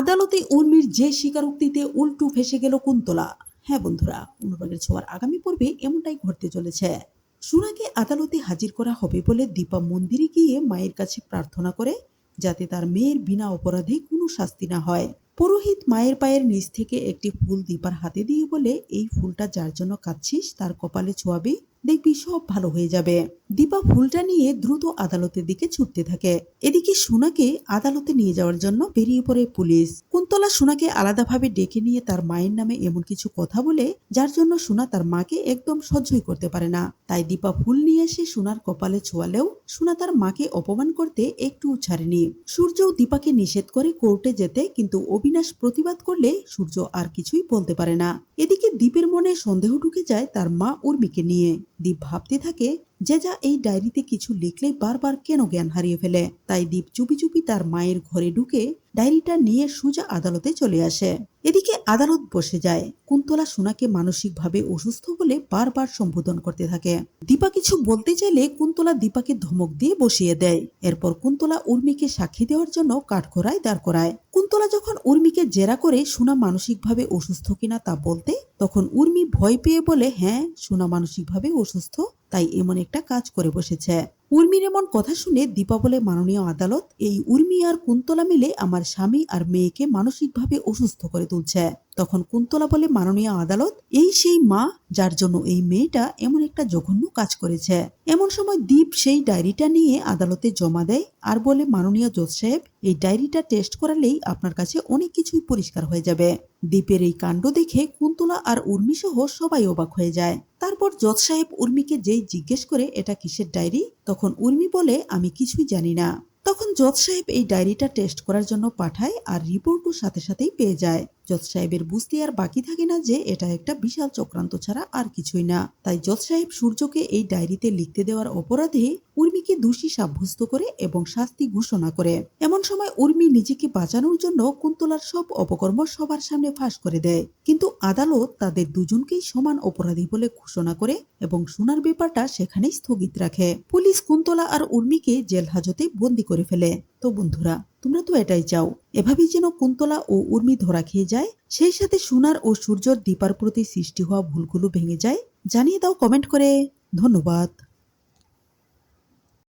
আদালতে উর্মির যে স্বীকারোক্তিতে উল্টু ফেসে গেল কুন্তলা। হ্যাঁ বন্ধুরা, অনুরাগের ছোঁয়ার আগামী পর্বে এমনটাই ঘটতে চলেছে। সোনাকে আদালতে হাজির করা হবে বলে দীপা মন্দিরে গিয়ে মায়ের কাছে প্রার্থনা করে, যাতে তার মেয়ের বিনা অপরাধে কোনো শাস্তি না হয়। পুরোহিত মায়ের পায়ের নিচ থেকে একটি ফুল দীপার হাতে দিয়ে বলে, এই ফুলটা যার জন্য কাঁদছিস, তার কপালে ছোঁয়াবি। দেখবি সব ভালো হয়ে যাবে। দীপা ফুলটা নিয়ে দ্রুত আদালতের দিকে ছুটতে থাকে। এদিকে সোনাকে আদালতে নিয়ে যাওয়ার জন্য বেরিয়ে পড়ে পুলিশ। কুন্তলা সোনাকে আলাদাভাবে ডেকে নিয়ে তার মায়ের নামে এমন কিছু কথা বলে, যার জন্য সোনা তার মাকে একদম সহ্যই করতে পারে না। তাই দীপা ফুল নিয়ে এসে সোনার কপালে ছোঁয়ালেও সোনা তার মাকে অপমান করতে একটু ছাড়েনি। সূর্যও দীপাকে নিষেধ করে কোর্টে যেতে, কিন্তু অবিনাশ প্রতিবাদ করলে সূর্য আর কিছুই বলতে পারে না। এদিকে দীপের মনে সন্দেহ ঢুকে যায় তার মা উর্মিকে নিয়ে। দীপ ভাবতে থাকে যে যা এই ডায়েরিতে কিছু লিখলে বারবার কেন জ্ঞান হারিয়ে ফেলে? তাই দীপ চুপি চুপি তার মায়ের ঘরে ঢুকে ডায়েরিটা নিয়ে সোজা আদালতে চলে আসে। এদিকে আদালত বসে যায়। কুন্তলা সোনাকে মানসিকভাবে অসুস্থ বলে বারবার সম্বোধন করতে থাকে। দীপা কিছু বলতে চাইলে কুন্তলা দীপাকে ধমক দিয়ে বসিয়ে দেয়। এরপর কুন্তলা উর্মিকে সাক্ষী দেওয়ার জন্য কাঠগড়ায় দাঁড় করায়। কুন্তলা যখন উর্মিকে জেরা করে সোনা মানসিকভাবে অসুস্থ কিনা তা বলতে, তখন উর্মি ভয় পেয়ে বলে হ্যাঁ সোনা মানসিকভাবে অসুস্থ, তাই এমন একটা কাজ করে বসেছে। উর্মির এমন কথা শুনে দীপা বলে, মাননীয় আদালত, এই উর্মি আর কুন্তলা মিলে আমার স্বামী আর মেয়েকে মানসিকভাবে অসুস্থ করে তুলছে। তখন কুন্তলা বলে, মাননীয় আদালত, এই সেই মা যার জন্য এই মেয়েটা এমন একটা জঘন্য কাজ করেছে। এমন সময় দীপ সেই ডায়েরিটা নিয়ে আদালতে জমা দেয় আর বলে, মাননীয় জোজ সাহেব এই ডায়েরিটা টেস্ট করালেই আপনার কাছে অনেক কিছুই পরিষ্কার হয়ে যাবে। দ্বীপের এই কাণ্ড দেখে কুন্তলা আর উর্মি সহ সবাই অবাক হয়ে যায়। তারপর জজ সাহেব উর্মিকে যেই জিজ্ঞেস করে, এটা কিসের ডায়েরি? তখন উর্মি বলে, আমি কিছুই জানি না। তখন জজ সাহেব এই ডায়েরিটা টেস্ট করার জন্য পাঠায় আর রিপোর্টও সাথে সাথেই পেয়ে যায়। জজ সাহেবের বুঝতে আর বাকি থাকে না যে এটা একটা বিশাল চক্রান্ত ছাড়া আর কিছুই না। তাই জজ সাহেব সূর্যকে এই ডায়েরিতে লিখতে দেওয়ার অপরাধে উর্মিকে দোষী সাব্যস্ত করে এবং শাস্তি ঘোষণা করে। এমন সময় উর্মি নিজেকে বাঁচানোর জন্য কুন্তলার সব অপকর্ম সবার সামনে ফাঁস করে দেয়। কিন্তু আদালত তাদের দুজনকেই সমান অপরাধী বলে ঘোষণা করে এবং সোনার ব্যাপারটা সেখানেই স্থগিত রাখে। পুলিশ কুন্তলা আর উর্মিকে জেল হাজতে বন্দি করে ফেলে। তো বন্ধুরা, তোমরা তো এটাই চাও। এভাবেই যেন কুন্তলা ও উর্মি ধরা খেয়ে যায়, সেই সাথে সোনার ও সূর্যর দীপার প্রতি সৃষ্টি হওয়া ভুলগুলো ভেঙে যায়। জানিয়ে দাও কমেন্ট করে। ধন্যবাদ।